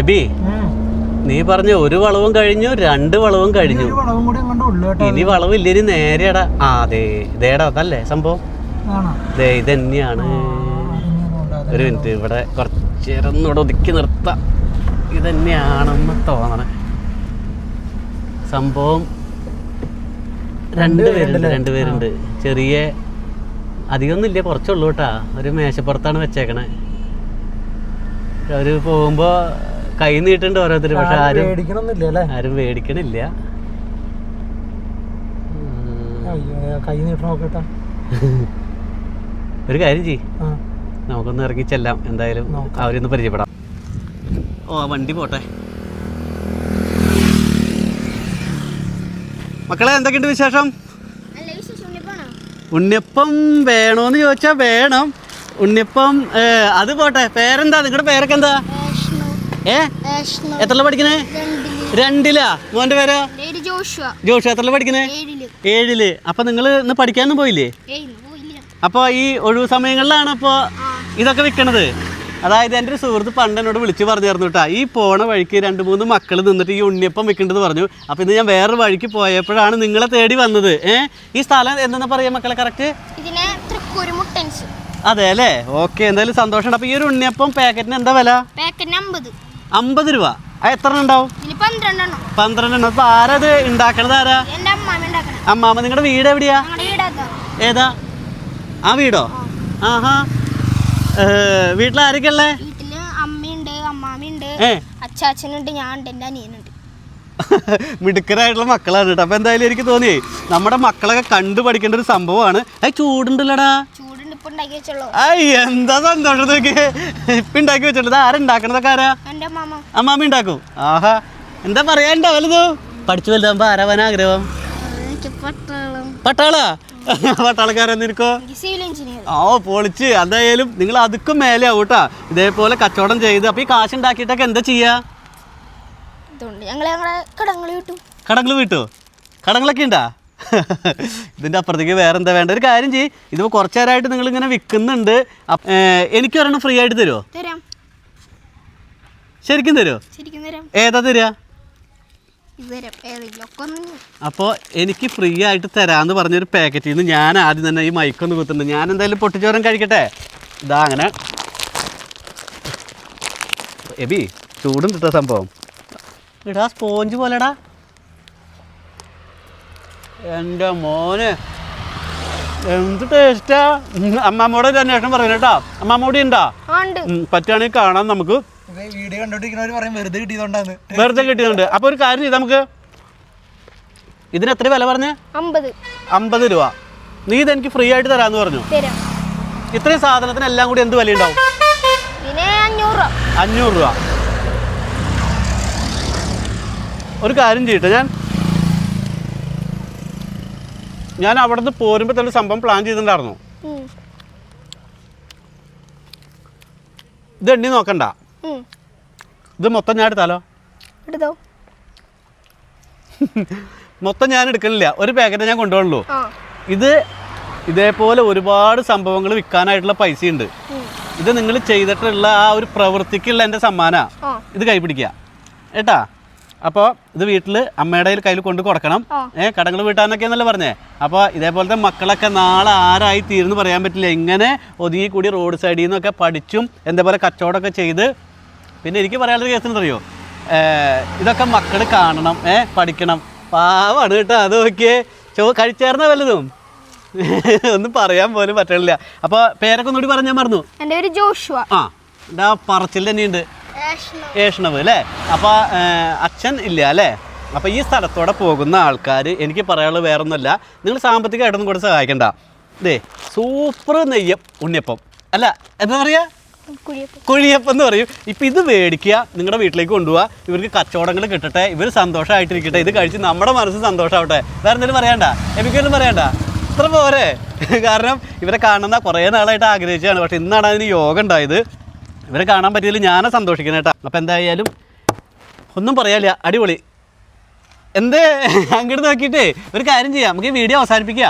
AB നീ പറഞ്ഞ ഒരു വളവും കഴിഞ്ഞു രണ്ട് വളവും കഴിഞ്ഞു. ഇനി വളവില്ലേനി നേരെടാ ആ അതെ ഇതേടാ അതല്ലേ സംഭവം? ദേ ഇതന്നെയാണ്. ഒരു മിനിറ്റ് ഇവിടെ കുറച്ച് നേരം ഇവിടെ ഒതുക്കി നിർത്താം. ഇതന്നെയാണെന്ന് തോന്നണ. സംഭവം രണ്ടുപേരുണ്ട് രണ്ടുപേരുണ്ട് രണ്ട് പേരുണ്ട്. ചെറിയ അധികമൊന്നും ഇല്ല കുറച്ചുള്ളൂ കേട്ടാ. ഒരു മേശപ്പുറത്താണ് വെച്ചേക്കണേ. അവർ പോകുമ്പോ കൈ നീട്ടുണ്ട് ഓരോരുത്തർ പക്ഷെ ആരും ആരും നോക്കട്ടാ. ഒരു കാര്യം ചെയ് നമുക്കൊന്ന് ഇറങ്ങി ചെല്ലാം. എന്തായാലും. അവരൊന്ന് പരിചയപ്പെടാം. ഓ ആ വണ്ടി പോട്ടെ. മക്കളെ എന്തൊക്കെയുണ്ട് വിശേഷം? ഉണ്ണിയപ്പം വേണോന്ന് ചോദിച്ചാ വേണം. ഉണ്ണിയപ്പം അത് പോട്ടെ. പേരെന്താ? നിങ്ങളുടെ പേരൊക്കെ എന്താ? ഏ? എത്രല്ല പഠിക്കണേ? രണ്ടിലാ. മോന്റെ പേരോ? ജോഷ എത്ര എത്രല്ല പഠിക്കണേ? ഏഴിൽ. അപ്പൊ നിങ്ങൾ ഇന്ന് പഠിക്കാനൊന്നും പോയില്ലേ? അപ്പോൾ ഈ ഒഴിവ് സമയങ്ങളിലാണ് അപ്പോൾ ഇതൊക്കെ വിൽക്കണത് അതായത് എന്റെ ഒരു സുഹൃത്ത് പണ്ട് എന്നോട് വിളിച്ച് പറഞ്ഞിരുന്നു കേട്ടോ ഈ പോണ വഴിക്ക് രണ്ട് മൂന്ന് മക്കൾ നിന്നിട്ട് ഈ ഉണ്ണിയപ്പം വെക്കേണ്ടത് പറഞ്ഞു. അപ്പോൾ ഇന്ന് ഞാൻ വേറൊരു വഴിക്ക് പോയപ്പോഴാണ് നിങ്ങളെ തേടി വന്നത്. ഏ? ഈ സ്ഥലം എന്തെന്നാ പറയുക മക്കളെ കറക്റ്റ് അതെ അല്ലേ? ഓക്കെ എന്തായാലും സന്തോഷമുണ്ട്. അപ്പോൾ ഈ ഒരു ഉണ്ണിയപ്പം പാക്കറ്റിന് എന്താ വില? അമ്പത് രൂപ. എത്ര ഉണ്ടാവും? പന്ത്രണ്ടെണ്ണം അപ്പൊ ആരത് ഉണ്ടാക്കണത്? ആരാ? അമ്മാമ അമ്മാമ്മ നിങ്ങളുടെ വീട് എവിടെയാ? ഏതാ? ആ വീടോ? ആഹാ. വീട്ടിൽ ആരൊക്കെ ഉള്ളേ? വീട്ടിൽ അമ്മയുണ്ട് അമ്മാമ്മയുണ്ട് അച്ചാച്ചനുണ്ട് ഞാൻ ഉണ്ട് എന്റെ അനിയനുണ്ട്. മിടുക്കരായിട്ടുള്ള മക്കളാണ് കേട്ടോ. അപ്പൊ എന്തായാലും എനിക്ക് തോന്നിയേ നമ്മുടെ മക്കളൊക്കെ കണ്ടു പഠിക്കേണ്ട ഒരു സംഭവമാണ്. അത് ചൂടുണ്ടല്ലടാ? ചൂടുണ്ട് ഇപ്പൊ ഉണ്ടാക്കി വെച്ചുള്ളൂ എന്താ സന്തോഷം നോക്കി ഇപ്പൊ ഉണ്ടാക്കി വെച്ചിട്ടുണ്ട് ആരുണ്ടാക്കണതൊക്കെ ആരാ? മാമ അമ്മാമ ഉണ്ടാക്കും ആഹാ. എന്താ പറയാനുണ്ടോ വലുതോ? പഠിച്ചു വലുതാകുമ്പോ ആരാവാൻ ആഗ്രഹം? പട്ടാളം. പട്ടാളാ? പട്ടാളക്കാരൻ നിനക്കോ സിവിൽ എഞ്ചിനീയർ. ഓ പൊളിച്ച്. എന്തായാലും നിങ്ങൾ അതുക്കും മേലെ ആവും കേട്ടാ. ഇതേപോലെ കച്ചവടം ചെയ്ത്. അപ്പൊ ഈ കാശ് ഉണ്ടാക്കിയിട്ടൊക്കെ എന്താ ചെയ്യാ? കടങ്ങൾ കിട്ടും കടങ്ങൾ വിട്ടോ. കടങ്ങളൊക്കെ ഉണ്ടാ ഇതിന്റെ അപ്പുറത്തേക്ക് വേറെ എന്താ വേണ്ട ഒരു കാര്യം ചെയ്യ്. ഇതിപ്പോൾ കുറച്ച് നേരമായിട്ട് നിങ്ങൾ ഇങ്ങനെ വിൽക്കുന്നുണ്ട് എനിക്ക് ഒരെണ്ണം ഫ്രീ ആയിട്ട് തരുമോ തരാം. ശരിക്കും തരുമോ ഏതാ തരിക അപ്പോൾ എനിക്ക് ഫ്രീ ആയിട്ട് തരാമെന്ന് പറഞ്ഞൊരു പാക്കറ്റിൽ നിന്ന് ഞാൻ ആദ്യം തന്നെ ഈ മൈക്കൊന്ന് കുത്തുന്നുണ്ട് ഞാൻ എന്തായാലും പൊട്ടിച്ചോരം കഴിക്കട്ടെ? ഇതാ അങ്ങനെ. എബി ചൂടും കിട്ടുക സംഭവം. ഇടാ സ്പോഞ്ച് പോലെടാ. എന്റെ മോന്. എന്ത് ടേസ്റ്റാ അമ്മാമ്മോടെ ഒരു അന്വേഷണം പറയുന്നു കേട്ടാ. അമ്മാമ്മോടി ഉണ്ടാ? പറ്റുകയാണെങ്കിൽ കാണാം നമുക്ക്. വീഡിയോ പറയും വെറുതെ കിട്ടിയതുകൊണ്ടാണ് വെറുതെ കിട്ടിയിട്ടുണ്ട് അപ്പോൾ ഒരു കാര്യം ചെയ്ത് നമുക്ക്. ഇതിന് എത്ര വില പറഞ്ഞേ? അമ്പത്. അമ്പത് രൂപ. നീ ഇതെനിക്ക് ഫ്രീ ആയിട്ട് തരാന്ന് പറഞ്ഞു. തരാം. ഇത്രയും സാധനത്തിന് എല്ലാം കൂടി എന്ത് വില ഉണ്ടാവും? അഞ്ഞൂറ് രൂപ. ഒരു കാര്യം ചെയ്യട്ടെ ഞാൻ ഞാൻ അവിടെ നിന്ന് പോരുമ്പോൾ തന്നെ സംഭവം പ്ലാൻ ചെയ്തിട്ടുണ്ടായിരുന്നു. ഇത് എണ്ണി നോക്കണ്ട. ഇത് മൊത്തം ഞാൻ എടുത്താലോ? എടുത്തോ. മൊത്തം ഞാൻ എടുക്കണില്ല. ഒരു പാക്കറ്റ് ഞാൻ കൊണ്ടുപോകുള്ളൂ ഇത് ഇതേപോലെ ഒരുപാട് സംഭവങ്ങൾ വിൽക്കാനായിട്ടുള്ള പൈസ ഉണ്ട് ഇത് നിങ്ങൾ ചെയ്തിട്ടുള്ള ആ ഒരു പ്രവൃത്തിക്കുള്ള എന്റെ സമ്മാന. ഇത് കൈ പിടിക്കുക. ഏട്ടാ അപ്പോൾ ഇത് വീട്ടിൽ അമ്മയുടെ കയ്യിൽ കൊണ്ട് കൊടുക്കണം. ഏഹ് കടങ്ങൾ വീട്ടാന്നൊക്കെയാണല്ലോ പറഞ്ഞേ? അപ്പോൾ ഇതേപോലത്തെ മക്കളൊക്കെ നാളെ ആരായി തീർന്ന് പറയാൻ പറ്റില്ല. ഇങ്ങനെ ഒതുങ്ങി കൂടി റോഡ് സൈഡിൽ നിന്നൊക്കെ പഠിച്ചും എന്തേപോലെ കച്ചവടമൊക്കെ ചെയ്ത് പിന്നെ എനിക്ക് പറയാനുള്ള കേസ് എന്തറിയോ ഇതൊക്കെ മക്കൾ കാണണം. ഏഹ് പഠിക്കണം. പാവാണ് കേട്ടോ. അത് നോക്കിയേ. ചോ കഴിച്ചേർന്ന വല്ലതും? ഒന്നും പറയാൻ പോലും പറ്റണില്ല. അപ്പോൾ പേരൊക്കെ ഒന്നുകൂടി പറഞ്ഞാൽ മറന്നു. എന്റെ പേര് ജോഷുവ. ആ ഇതാ പറച്ചിൽ തന്നെയുണ്ട് ഏഷ്ണവ്. അല്ലേ? അപ്പോൾ അച്ഛൻ ഇല്ല അല്ലേ? അപ്പോൾ ഈ സ്ഥലത്തോടെ പോകുന്ന ആൾക്കാർ എനിക്ക് പറയാനുള്ളത് വേറെ ഒന്നുമല്ല നിങ്ങൾ സാമ്പത്തികമായിട്ടൊന്നും കൂടെ സഹായിക്കണ്ട. ഇതേ സൂപ്പർ നെയ്യം ഉണ്ണിയപ്പം. അല്ല എന്താ പറയുക കുഴിയപ്പം. എന്ന് പറയും. ഇപ്പം ഇത് മേടിക്കുക നിങ്ങളുടെ വീട്ടിലേക്ക് കൊണ്ടുപോവുക ഇവർക്ക് കച്ചവടങ്ങൾ കിട്ടട്ടെ ഇവർ സന്തോഷമായിട്ടിരിക്കട്ടെ ഇത് കഴിച്ച് നമ്മുടെ മനസ്സ് സന്തോഷമാവട്ടെ വേറെ എന്തെങ്കിലും പറയണ്ട? എനിക്കൊന്നും പറയണ്ട. ഇത്ര പോരെ. കാരണം ഇവരെ കാണുന്ന കുറേ നാളായിട്ട് ആഗ്രഹിച്ചാണ് പക്ഷെ ഇന്നാണ് അതിന് യോഗം ഉണ്ടായത്. ഇവരെ കാണാൻ പറ്റിയതിൽ ഞാനാ സന്തോഷിക്കുന്നത് കേട്ടോ. അപ്പോൾ എന്തായാലും ഒന്നും പറയാനില്ല. അടിപൊളി. എന്തേ? അങ്ങോട്ട് നോക്കിയിട്ടേ. ഒരു കാര്യം ചെയ്യാം. നമുക്ക് ഈ വീഡിയോ അവസാനിപ്പിക്കുക.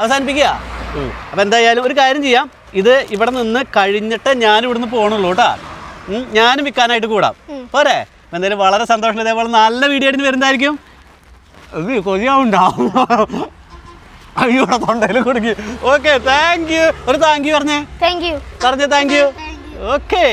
അവസാനിപ്പിക്കുക അപ്പോൾ എന്തായാലും ഒരു കാര്യം ചെയ്യാം. ഇത് ഇവിടെ നിന്ന് കഴിഞ്ഞിട്ട് ഞാൻ ഇവിടുന്ന് പോകണുള്ളൂ കേട്ടോ ഞാനും വിൽക്കാനായിട്ട് കൂടാം. പോരെ. എന്തായാലും വളരെ സന്തോഷം. ഇതേപോലെ നല്ല വീഡിയോ ആയിട്ട് വരുന്നതായിരിക്കും. അത് കൊതിയാവുണ്ടാവും അയ്യോ തൊണ്ടയിൽ കൊടുക്കും ഓക്കെ താങ്ക് യു ഒരു താങ്ക് യു പറഞ്ഞേ. താങ്ക് യു പറഞ്ഞേ താങ്ക് യു ഓക്കെ